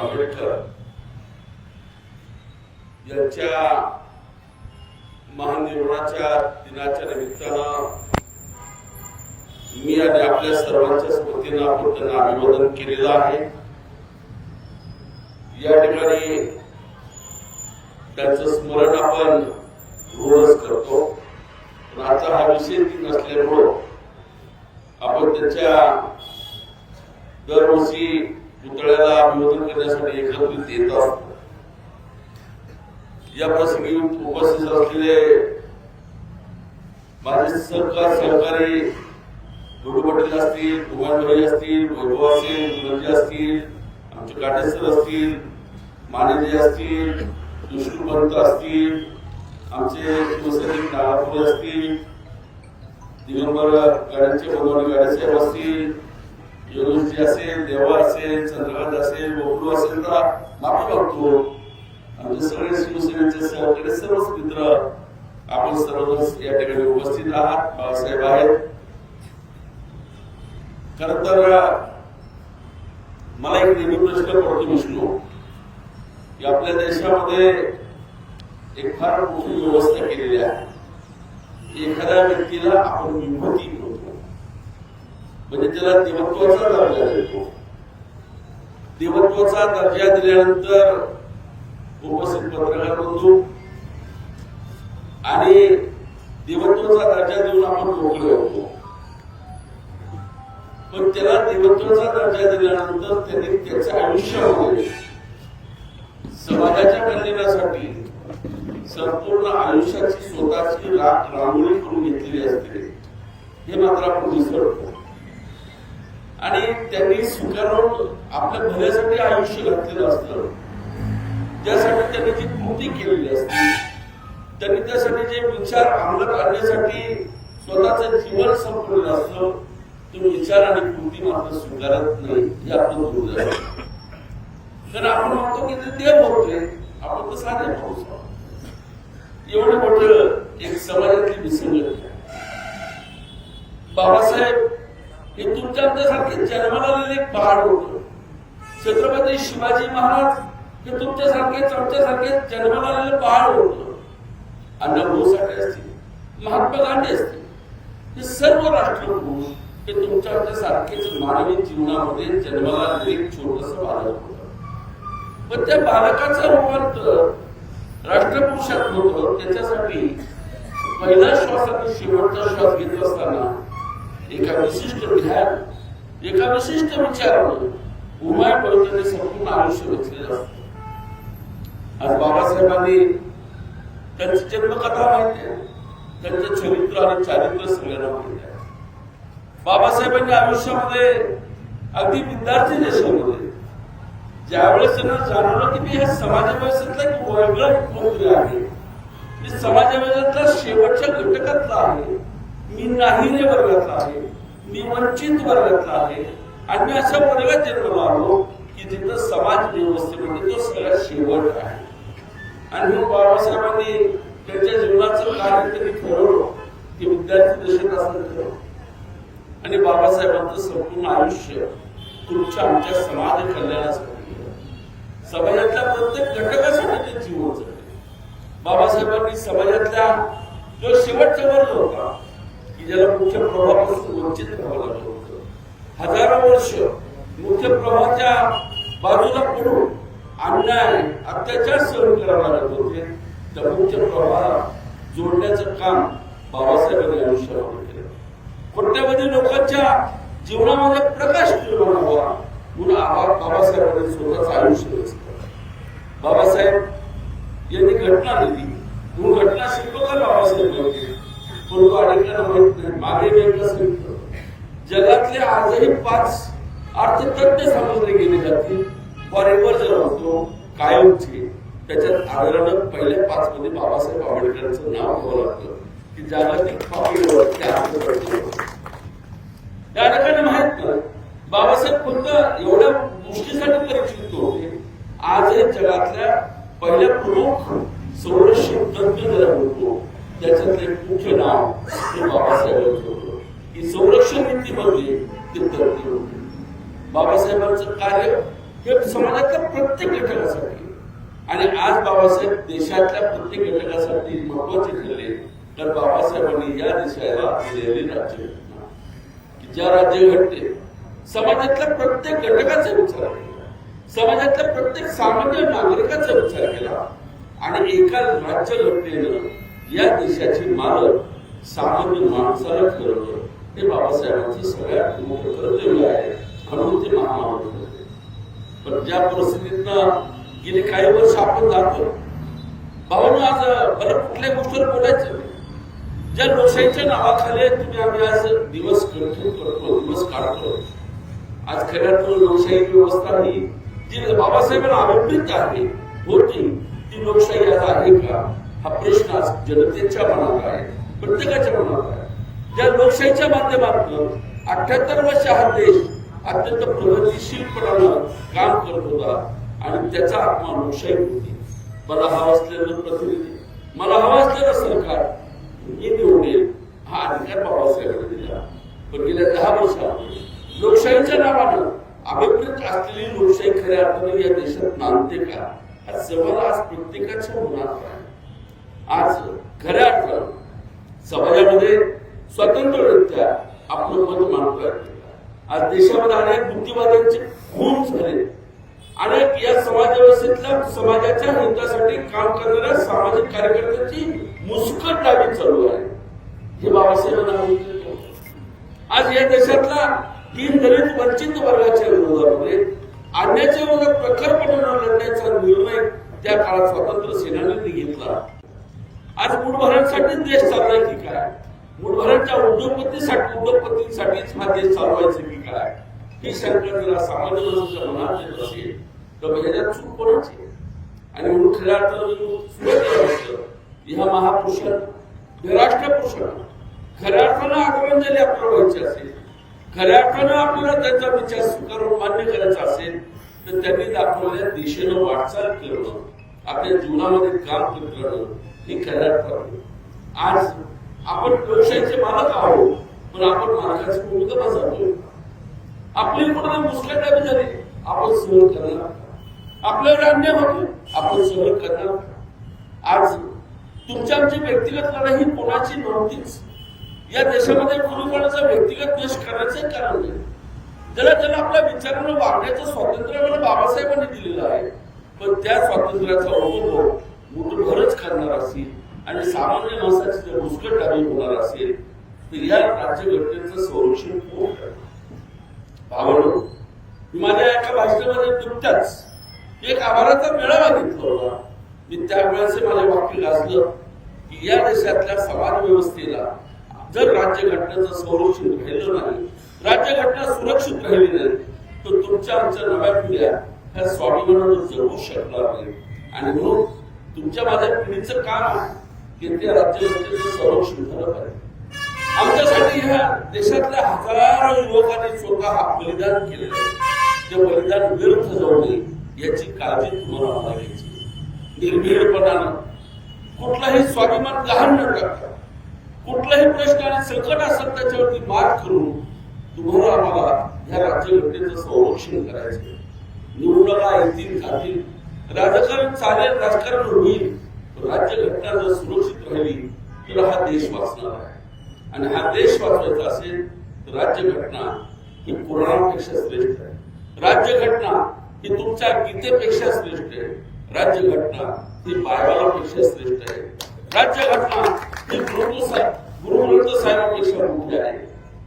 आंबेडकर यांच्या महानिर्वाणाच्या दिनाच्या निमित्तानं मी आणि आपल्या सर्वांच्या स्मृतीनं आपण त्यांना अभिवादन केलेलं आहे. या ठिकाणी त्यांचं स्मरण आपण रोजच करतो. पण आता हा विषय ती नसल्यामुळं आपण त्याच्या दरवर्षी पुतळ्याला अभिवादन करण्यासाठी एकत्रित येतात या प्रसंगी उपस्थित असलेले माझे सहकार सहकारी गुरु पटेल असतील कुमारभाई असतील वैभव असेल गुरुजी असतील आमचे काटेसर असतील मानेजी असतील विष्णुपंत असतील आमचे शिवसैनिक नागापुरे असतील दिगंबर गाड्यांचे भगवान गाड्यासाहेब असतील योगेशजी असेल देवा असेल चंद्रकांत असेल बोबडू असेल तर माफी मागतो आमचे सगळे शिवसेनेचे सहकारी सर्वच मित्र आपण सर्वजण या ठिकाणी उपस्थित आहात बाबासाहेब आहेत. खर तर मला एक नेहमी प्रश्न पडतो विष्णू की आपल्या देशामध्ये एक फार मोठी व्यवस्था केलेली आहे एखाद्या व्यक्तीला आपण विभूती म्हणतो म्हणजे त्याला देवत्वाचा दर्जा देतो. देवत्वाचा दर्जा दिल्यानंतर उपस्थित पत्रकार बंधू आणि देवत्वाचा दर्जा देऊन आपण मोकळे होतो. पण त्याला देवत्वाचा दर्जा दिल्यानंतर त्याने त्याच्या आयुष्य समाजाच्या कल्याणासाठी संपूर्ण आयुष्याची स्वतःची राख रांगोळी करून घेतलेली असते. हे मात्र आपण विसरतो. आणि त्यांनी स्वीकारून आपल्या भल्यासाठी आयुष्य घातलेलं असतं. त्यासाठी त्यांनी जी कृती केलेली असते त्यांनी त्यासाठी जे विचार अंमलात आणण्यासाठी स्वतःचं जीवन संपवलेलं असतं तो विचार आणि कृती मात्र स्वीकारत नाही हे आपलं दुर्दैव आहे. तर आपण म्हणतो की ते देव होते आपण तर साधे पाऊस एवढं मोठं एक समाजातली विसंगती बाबासाहेब हे तुमच्या आमच्यासारखे जन्माला आलेले एक पहाड होते. छत्रपती शिवाजी महाराज हे तुमच्यासारखे आमच्यासारखे जन्माला आलेले पहाड होत अण्णाभाऊ साठे असतील महात्मा गांधी असतील हे सर्व राष्ट्रप्रमुख हे तुमच्या आमच्या सारखेच मानवी जीवनामध्ये जन्माला आलेले एक छोटस बालक होतं. पण त्या बालकाचं रूपांतर राष्ट्रपुरुषात होतं. त्याच्यासाठी पहिला श्वास शेवटचा श्वास घेत असताना एका विशिष्ट ध्यान एका विशिष्ट विचाराने उमाय पवित्राने संपूर्ण आयुष्य घेतलेलं असत. आज बाबासाहेबांनी त्यांची जन्मकथा माहिती आहे. त्यांचं चरित्र आणि चारित्र सगळ्यांना माहिती आहे. बाबासाहेबांच्या आयुष्यामध्ये अगदी विद्यार्थी देशामध्ये ज्यावेळेस त्यांना जाणवलं की मी ह्या समाजव्यवस्थेतला एक वेगळा मुख्यमंत्री आहे. मी समाजव्यवस्थेतला शेवटच्या घटकातला आहे. मी नाहिरे वर्गातला आहे. मी वंचित वर्गातला आहे. आणि मी अशा वर्गात जन्म आलो की जिथं समाज व्यवस्थेमध्ये तो सगळ्यात शेवट आहे. आणि मग बाबासाहेबांनी त्यांच्या जीवनाचं कार्य त्यांनी ठरवलं. की विद्यार्थी दशेत असं ठरवलं. आणि बाबासाहेबांचं संपूर्ण आयुष्य तुमच्या आमच्या समाज कल्याणासाठी समाजातल्या प्रत्येक घटकासाठी ते जीवन जगले बाबासाहेबांनी समाजातल्या जो शेवटचा वर्ग होता की ज्याला मुख्य प्रभावापासून वंचित करावं लागलं होतं. हजारो वर्ष मुख्य प्रवाहाच्या बाजूला पडून अन्याय अत्याचार सहन करावा लागत होते. त्या मुख्य प्रभावाला जोडण्याचं काम बाबासाहेबांनी आयुष्यामध्ये केलं. कोट्यावधी लोकांच्या जीवनामध्ये प्रकाश निर्माण व्हावा म्हणून आबा- बाबासाहेबांनी स्वतःच आयुष्य व्यस्त केलं. बाबासाहेब यांनी घटना दिली म्हणून घटना शिकलो का बाबासाहेब नव्हते परंतु अनेकांना माहीत नाही मागे मी एकदा सांगितलं जगातले आजही पाच अर्थतज्ञ समजले गेले जातील फॉरेवर जर म्हणतो कायमचे त्याच्यात आदरानं पहिल्या पाच मध्ये बाबासाहेब आंबेडकरांचं नाव घ्यावं लागतं. की जागतिक पातळीवर ते अर्थतज्ञ त्या लोकांना माहीत नाही. बाबासाहेब फक्त एवढ्या गोष्टीसाठी परिचित होते. आजही जगातल्या पहिल्या प्रमुख संरक्षण तज्ञ ज्याला म्हणतो त्याच्यातले मुख्य नाव हे बाबासाहेबांचं होतं. की संरक्षण नीतीमध्ये म्हणजे बाबासाहेबांचं कार्य हे समाजातल्या प्रत्येक घटकासाठी. आणि आज बाबासाहेब देशातल्या प्रत्येक घटकासाठी महत्त्वाचे ठरले तर बाबासाहेबांनी या देशाला दिलेली राज्यघटना. की ज्या घटते समाजातल्या प्रत्येक घटकाचा विचार केला समाजातल्या प्रत्येक सामान्य नागरिकाचा विचार केला आणि एका राज्यघटनेनं या देशाची मालक सामान्य माणसाला ठरवलं. ते बाबासाहेबांची सगळ्यात मोठं कर्तव्य आहे म्हणून ते महामानव होते पण ज्या परिस्थितीतनं गेले काही वर्ष आपण जातो भावानं आज बरं कुठल्या गोष्टीवर बोलायचं? ज्या लोकशाहीच्या नावाखाली तुम्ही आम्ही आज दिवस कंठून करतो दिवस काढतो. आज खऱ्या अर्थानं लोकशाही व्यवस्था ही जी बाबासाहेबांना आवडलीच आहे होती ती लोकशाही आज आहे का? हा प्रश्न आज जनतेच्या मनात आहे प्रत्येकाच्या मनात आहे. ज्या लोकशाहीच्या माध्यमातून अठ्याहत्तर वर्ष हा देश अत्यंत प्रगतीशीलपणानं काम करत होता आणि त्याचा आत्मा लोकशाही होती. मला हवा असलेलं प्रतिनिधी मला हवा असलेलं सरकार मी निवडेल हा अधिकार बाबासाहेबांनी दिला. पण गेल्या दहा वर्षामध्ये लोकशाहीच्या नावानं अभिप्रेत असलेली लोकशाही खऱ्या अर्थाने या देशात नांदते का? हा सवाल आज प्रत्येकाच्या मनात आहे. आज खऱ्या अर्थानं समाजामध्ये स्वतंत्ररित्या आपलं मत मांडतात आज देशामध्ये अनेक बुद्धिवाद्यांचे खून झाले. अनेक या समाज व्यवस्थेतल्या समाजाच्या हितासाठी काम करणाऱ्या सामाजिक कार्यकर्त्यांची मुस्कट डावी चालू आहे. हे बाबासाहेबांना आज या देशातला तीन दलित वंचित वर्गाच्या विरोधामध्ये आणण्याच्या विरोधात प्रखरपणे लढण्याचा निर्णय त्या काळात स्वातंत्र्य सेनानींनी घेतला. आज मुठभरांसाठी देश चाललाय की काय? मुठभरांच्या उद्योगपतीसाठी उद्योगपतींसाठीच हा देश चालवायचा की काय ही शंका जर सामान्य माणसाच्या मनात येत असेल तर मग ह्याच्यात चूक कोणाची आणि म्हणून खऱ्या अर्थानं ह्या महापुरुषांना राष्ट्रपुरुषांना खऱ्या अर्थानं आदरांजली आपल्याला व्हायची असेल खऱ्या अर्थानं आपल्याला त्यांचा विचार स्वीकारून मान्य करायचा असेल तर त्यांनी दाखवलेल्या दिशेनं वाटचाल करणं आपल्या जीवनामध्ये काम करत राहणं हे खऱ्या अर्थानं. आज आपण लोकशाहीचे मालक आहोत पण आपण मालकाची भूमिका बजावतो आपली मुस्लिम मुस्कटावी झाली आपण सहन करणार आपल्यावर अन्याय होतो आपण सहन करणार आज तुमच्या आमची व्यक्तिगत लढाई ही कोणाची नव्हतीच. या देशामध्ये कुणी व्यक्तिगत द्वेष करायचं कारण नाही. ज्याला ज्याला आपल्या विचारांना वागण्याचं स्वातंत्र्य आम्हाला बाबासाहेबांनी दिलेलं आहे. पण त्या स्वातंत्र्याचा अनुभव मुठभरच करणार असेल. आणि सामान्य माणसाची जर मुस्कटावी होणार असेल तर या राज्यघटनेचं संरक्षण कोण करणार? मी माझ्या एका भाषणामध्ये नुकत्याच एक आभाराचा मेळावा घेतला होता. मी त्यावेळेस माझ्या वाक्य गाजलं की या देशातल्या समाज व्यवस्थेला जर राज्यघटनेचं संरक्षण राहिलं नाही राज्यघटना सुरक्षित राहिली नाही तर तुमच्या आमच्या नव्या पिढ्या ह्या स्वाभिमानानं जगू शकणार नाही आणि म्हणून तुमच्या माझ्या पिढीचं काम आहे केंद्रीय राज्य राज्यघटनेचं संरक्षण झालं पाहिजे आमच्यासाठी ह्या देशातल्या हजारो युवकांनी स्वतः बलिदान केलेलं आहे. ते बलिदान व्यर्थ जाऊ नये याची काळजी तुम्हाला मला घ्यायची निर्भीडपणानं कुठलाही स्वाभिमान गहाण न टाकता कुठलाही प्रश्न आणि संकट असेल त्याच्यावरती मात करून तुम्हाला आम्हाला ह्या राज्यघटनेचं संरक्षण करायचं निवडणुका येतील खातील राजकारण चालेल राजकारण होईल. राज्यघटना जर सुरू हा देश वाचणार आहे आणि हा देश वाचवायचा असेल तर राज्यघटना ही पुराणापेक्षा श्रेष्ठ आहे. राज्यघटना ही तुमच्या गीतेपेक्षा श्रेष्ठ आहे. राज्यघटना ही बायबलापेक्षा श्रेष्ठ आहे. राज्यघटना ही गुरु गुरुग्रंथ साहेबांपेक्षा मोठी आहे.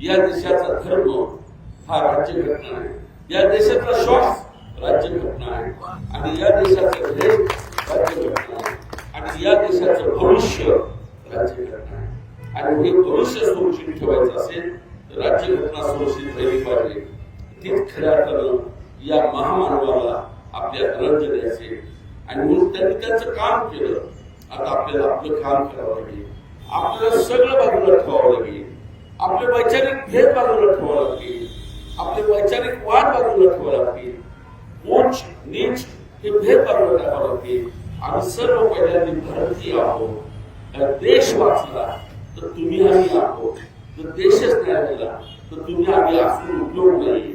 या देशाचा धर्म हा राज्यघटना आहे. या देशाचा श्वास राज्यघटना आहे. आणि या देशाचं ध्येय राज्यघटना आहे. आणि या देशाचं भविष्य राज्यघटना आहे आणि हे भविष्य सुरक्षित ठेवायचं असेल तर राज्य घटना सुरक्षित राहिली पाहिजे. तीच खऱ्या अर्थानं या महामानवाला आपल्या धनंजय द्यायचे आणि म्हणून त्यांनी त्यांचं काम केलं. आता आपल्याला आपलं काम करावं लागेल. आपल्याला सगळं बाजूला ठेवावं लागेल. आपले वैचारिक भेद बाजूला ठेवावं लागतील आपले वैचारिक वाद बाजूला ठेवावं लागतील. उंच नीच हे भेद बाजूला ठेवावं लागतील. आम्ही सर्व पहिल्यांदा भारतीय आहोत. देश वाचला तर तुम्ही आम्ही आहोत जर देशच नाही राहिला तर तुम्ही आम्ही असून उपयोग नाही.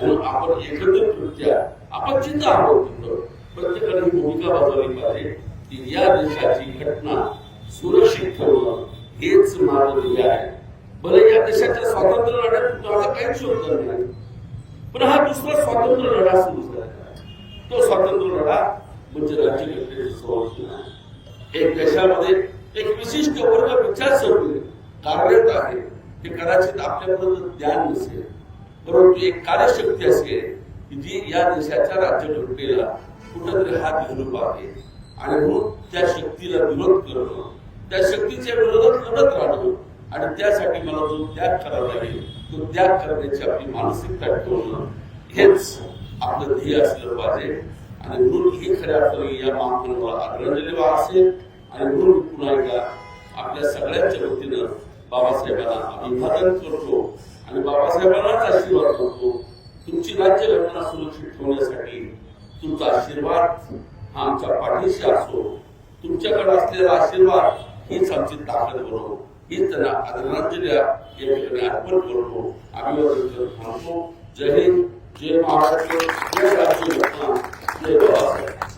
आणि आपण एकत्रितरित्या आपण जिथं आहोत तिथं. प्रत्येकाने ही भूमिका बजावली पाहिजे की या देशाची घटना सुरक्षित ठेवणं हेच माझं ध्येय आहे. बरं या देशाच्या स्वातंत्र्य लढ्यात माझा काहीच योगदान नाही पण हा दुसरा स्वातंत्र्य लढा सुरू झाला. तो स्वातंत्र्य लढा म्हणजे राज्यघटनेचं संरक्षण आहे. एक देशामध्ये एक विशिष्ट वर्ग विचारसरणी कार्यरत आहे. हे कदाचित आपल्यापर्यंत ज्ञान नसेल परंतु एक कार्यशक्ती असेल की जी या देशाच्या राज्यघटनेला कुठंतरी हात घालून पाहते. आणि म्हणून त्या शक्तीला विरोध करणं त्या शक्तीच्या विरोधात लढत राहणं आणि त्यासाठी मला जो त्याग करावा लागेल तो त्याग करण्याची आपली मानसिकता ठेवणं हेच आपलं ध्येय असलं पाहिजे. आणि म्हणून ही खऱ्या अर्थाने या महामानवाला आदरांजली असेल. आणि म्हणून पुन्हा एकदा आपल्या सगळ्यांच्या वतीनं बाबासाहेबांना अभिवादन करतो आणि बाबासाहेबांनाच आशीर्वाद करतो तुमची राज्य घटना सुरक्षित ठेवण्यासाठी तुमचा आशीर्वाद हा आमच्या पाठीशी असो. तुमच्याकडे असलेला आशीर्वाद हीच आमची ताकद बनव हीच त्यांना आदरांजली या ठिकाणी अर्पण करतो. अभिवादन करत थांबतो. जय हिंद. जय महाराष्ट्र. जय राज्य घटना जय बाबासाहेब.